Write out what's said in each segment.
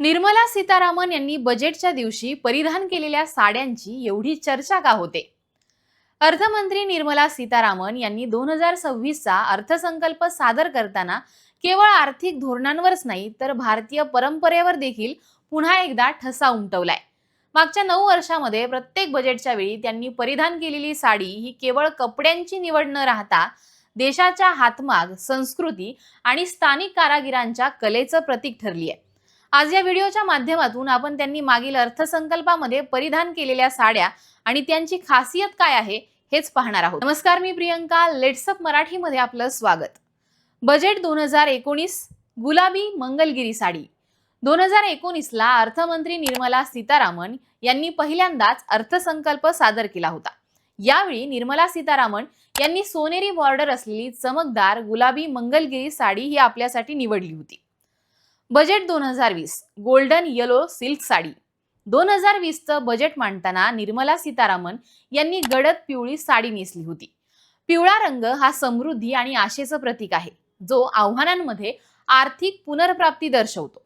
निर्मला सीतारामन यांनी बजेटच्या दिवशी परिधान केलेल्या साड्यांची एवढी चर्चा का होते? अर्थमंत्री निर्मला सीतारामन यांनी दोन हजार सव्वीसचा अर्थसंकल्प सादर करताना केवळ आर्थिक धोरणांवरच नाही तर भारतीय परंपरेवर देखील पुन्हा एकदा ठसा उमटवलाय. मागच्या नऊ वर्षामध्ये प्रत्येक बजेटच्या वेळी त्यांनी परिधान केलेली साडी ही केवळ कपड्यांची निवड न राहता देशाच्या हातमाग संस्कृती आणि स्थानिक कारागिरांच्या कलेचं प्रतीक ठरली आहे आज या व्हिडिओच्या माध्यमातून आपण त्यांनी मागील अर्थसंकल्पामध्ये परिधान केलेल्या साड्या आणि त्यांची खासियत काय आहे हेच पाहणार आहोत. नमस्कार मी प्रियंका. लेट्सअप मराठीमध्ये आपलं स्वागत. बजेट दोन हजार एकोणीस गुलाबी मंगलगिरी साडी. दोन हजार एकोणीसला अर्थमंत्री निर्मला सीतारामन यांनी पहिल्यांदाच अर्थसंकल्प सादर केला होता. यावेळी निर्मला सीतारामन यांनी सोनेरी बॉर्डर असलेली चमकदार गुलाबी मंगलगिरी साडी ही आपल्यासाठी निवडली होती. बजेट दोन हजार वीस गोल्डन येलो सिल्क साडी. दोन हजार वीसचं बजेट मांडताना निर्मला सीतारामन यांनी गडद पिवळी साडी नेसली होती. पिवळा रंग हा समृद्धी आणि आशेचं प्रतीक आहे जो आव्हानांमध्ये आर्थिक पुनर्प्राप्ती दर्शवतो.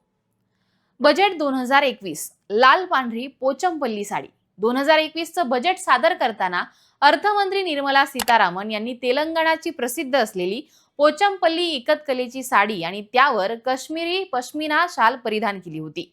बजेट दोन हजार एकवीस लाल पांढरी पोचमपल्ली साडी. दोन हजार एकवीसचं बजेट सादर करताना अर्थमंत्री निर्मला सीतारामन यांनी तेलंगणाची प्रसिद्ध असलेली पोचमपल्ली इकत कलेची साडी आणि त्यावर काश्मीरी पश्मिना शाल परिधान केली होती.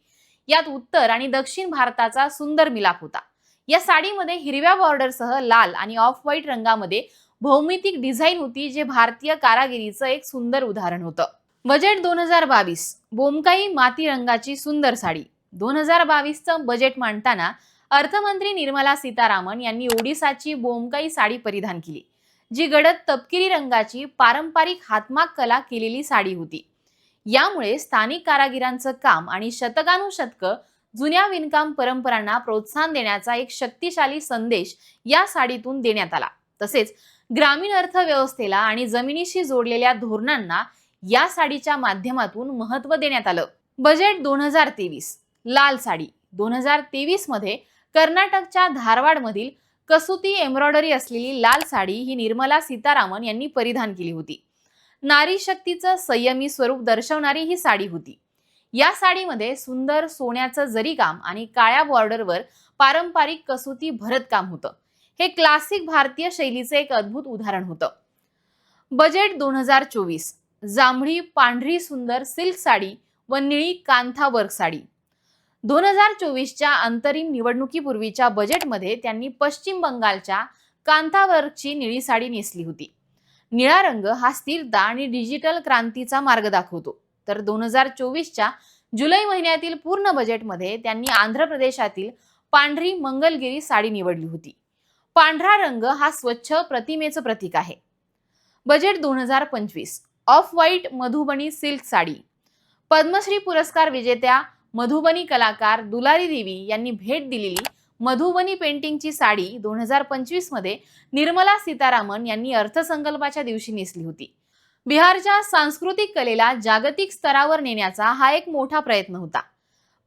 यात उत्तर आणि दक्षिण भारताचा सुंदर मिलाप होता. या साडीमध्ये हिरव्या बॉर्डरसह लाल आणि ऑफ व्हाईट रंगामध्ये भौमितिक डिझाईन होती जे भारतीय कारागिरीचं एक सुंदर उदाहरण होतं. बजेट दोन हजार बावीस बोमकाई माती रंगाची सुंदर साडी. दोन हजार बावीसचं बजेट मांडताना अर्थमंत्री निर्मला सीतारामन यांनी ओडिसाची बोमकाई साडी परिधान केली. जी गडद तपकिरी रंगाची पारंपरिक हातमाग कला केलेली साडी होती. यामुळे स्थानिक कारागिरांचं काम आणि शतकानुशतकं जुन्या विणकाम परंपरांना प्रोत्साहन देण्याचा एक शक्तिशाली संदेश या साडीतून देण्यात आला. तसेच ग्रामीण अर्थव्यवस्थेला आणि जमिनीशी जोडलेल्या धोरणांना या साडीच्या माध्यमातून महत्त्व देण्यात आलं. बजेट दोन हजार तेवीस लाल साडी दोन हजार तेवीसमध्ये कर्नाटकच्या धारवाडमधील कसुती एम्ब्रॉयडरी असलेली लाल साडी ही निर्मला सीतारामन यांनी परिधान केली होती. नारी शक्तीचं संयमी स्वरूप दर्शवणारी ही साडी होती. या साडीमध्ये सुंदर सोन्याचं जरीकाम आणि काळ्या बॉर्डरवर पारंपरिक कसुती भरतकाम होतं. हे क्लासिक भारतीय शैलीचे एक अद्भुत उदाहरण होतं. बजेट दोन हजार चोवीस जांभळी पांढरी सुंदर सिल्क साडी व निळी कांथा वर्क साडी. दोन हजार चोवीसच्या अंतरिम निवडणुकीपूर्वीच्या बजेटमध्ये त्यांनी पश्चिम बंगालच्या कांथावरची निळी साडी नेसली होती. निळा रंग हा स्थिरता आणि डिजिटल क्रांतीचा मार्ग दाखवतो. तर दोन हजार चोवीसच्या जुलै महिन्यातील पूर्ण बजेटमध्ये त्यांनी आंध्र प्रदेशातील पांढरी मंगलगिरी साडी निवडली होती. पांढरा रंग हा स्वच्छ प्रतिमेचं प्रतीक आहे. बजेट दोन हजार पंचवीस off white Madhubani silk sari Padma Shri पुरस्कार विजेत्या मधुबनी कलाकार दुलारी देवी यांनी भेट दिलेली मधुबनी पेंटिंगची साडी दोन हजार पंचवीसमध्ये निर्मला सीतारामन यांनी अर्थसंकल्पाच्या दिवशी नेसली होती. बिहारच्या सांस्कृतिक कलेला जागतिक स्तरावर नेण्याचा हा एक मोठा प्रयत्न होता.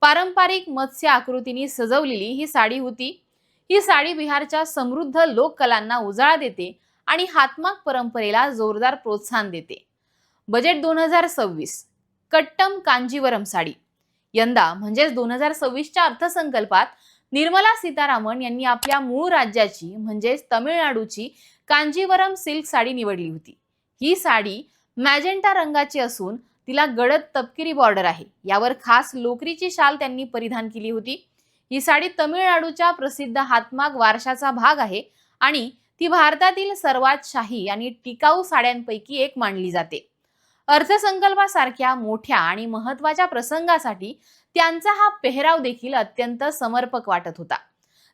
पारंपरिक मत्स्य आकृतीने सजवलेली ही साडी होती. ही साडी बिहारच्या समृद्ध लोककलांना उजाळा देते आणि हातमाग परंपरेला जोरदार प्रोत्साहन देते. बजेट दोन हजार सव्वीस. कट्टम कांजीवरम साडी. यंदा म्हणजेच दोन हजार सव्वीसच्या अर्थसंकल्पात निर्मला सीतारामन यांनी आपल्या मूळ राज्याची म्हणजेच तमिळनाडूची कांजीवरम सिल्क साडी निवडली होती. ही साडी मॅजेंटा रंगाची असून तिला गडद तपकिरी बॉर्डर आहे. यावर खास लोकरीची शाल त्यांनी परिधान केली होती. ही साडी तमिळनाडूच्या प्रसिद्ध हातमाग वारशाचा भाग आहे आणि ती भारतातील सर्वात शाही आणि टिकाऊ साड्यांपैकी एक मानली जाते. अर्थसंकल्पासारख्या मोठ्या आणि महत्त्वाच्या प्रसंगासाठी त्यांचा हा पेहराव देखील अत्यंत समर्पक वाटत होता.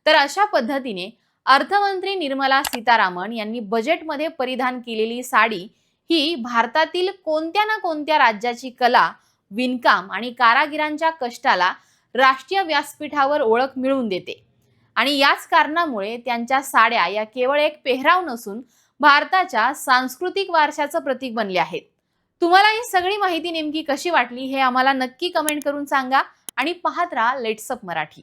तर अशा पद्धतीने अर्थमंत्री निर्मला सीतारामन यांनी बजेटमध्ये परिधान केलेली साडी ही भारतातील कोणत्या ना कोणत्या राज्याची कला विणकाम आणि कारागिरांच्या कष्टाला राष्ट्रीय व्यासपीठावर ओळख मिळवून देते. आणि याच कारणामुळे त्यांच्या साड्या या केवळ एक पेहराव नसून भारताच्या सांस्कृतिक वारशाचं प्रतीक बनले आहेत. तुम्हाला ही सगळी माहिती नेमकी कशी वाटली हे आम्हाला नक्की कमेंट करून सांगा आणि पाहत राहा लेट्सअप मराठी.